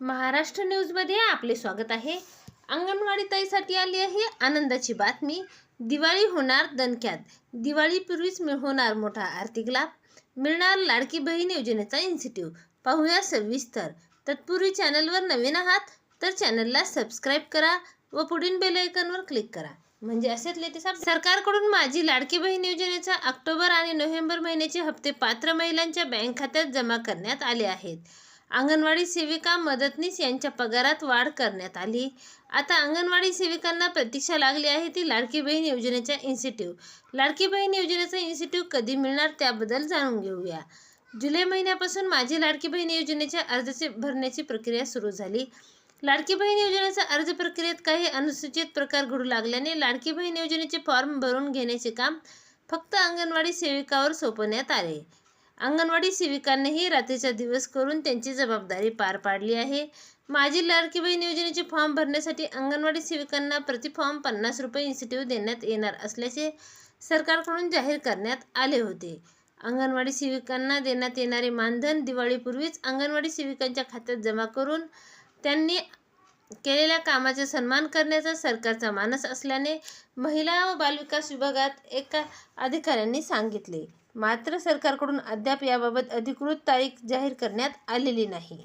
महाराष्ट्र न्यूजमध्ये आपले स्वागत आहे. अंगणवाडी ताईसाठी आली आहे आनंदाची बातमी. दिवाळी होणार दणक्यात. दिवाळीपूर्वीच मिळ- होणार मोठा आर्थिक लाभ. मिळणार लाडकी बहीण योजनेचा इन्स्टिट्यूट पाहूया सविस्तर. तत्पूर्वी चॅनलवर नवीन आहात तर चॅनलला सबस्क्राईब करा व पुढील बेलायकनवर क्लिक करा. म्हणजे असेच लेटेस्ट अपडेट. सरकारकडून माझी लाडकी बहीण योजनेचा ऑक्टोबर आणि नोव्हेंबर महिन्याचे हप्ते पात्र महिलांच्या बँक खात्यात जमा करण्यात आले आहेत. अंगणवाडी सेविका मदतनीस यांच्या पगारात वाढ करण्यात आली. आता अंगणवाडी सेविकांना प्रतीक्षा लागली आहे. ती लाडकी बहीण योजनेच्या इन्स्टिट्यूट. लाडकी बहीण योजनेचा इन्स्टिट्यूट कधी मिळणार त्याबद्दल जाणून घेऊया. जुलै महिन्यापासून माझी लाडकी बहीण योजनेच्या अर्जाचे भरण्याची प्रक्रिया सुरू झाली. लाडकी बहीण योजनेचा अर्ज प्रक्रियेत काही अनुसूचित प्रकार घडू लागल्याने लाडकी बहीण योजनेचे फॉर्म भरून घेण्याचे काम फक्त अंगणवाडी सेविकावर सोपवण्यात आले. अंगणवाडी सेविकांनीही रात्रीचा दिवस करून त्यांची जबाबदारी पार पाडली आहे. माझी लाडकी बहीण योजनेचे फॉर्म भरण्यासाठी अंगणवाडी सेविकांना प्रति फॉर्म पन्नास रुपये इन्स्टिट्यूट देण्यात येणार असल्याचे सरकारकडून जाहीर करण्यात आले होते. अंगणवाडी सेविकांना देण्यात येणारे मानधन दिवाळीपूर्वीच अंगणवाडी सेविकांच्या खात्यात जमा करून त्यांनी केलेल्या कामाचा सन्मान करण्याचा सरकारचा मानस असल्याने महिला व बालविकास विभागात एका अधिकाऱ्यांनी सांगितले. मात्र सरकारकडून अद्याप याबाबत अधिकृत तारीख जाहीर करण्यात आलेली नाही.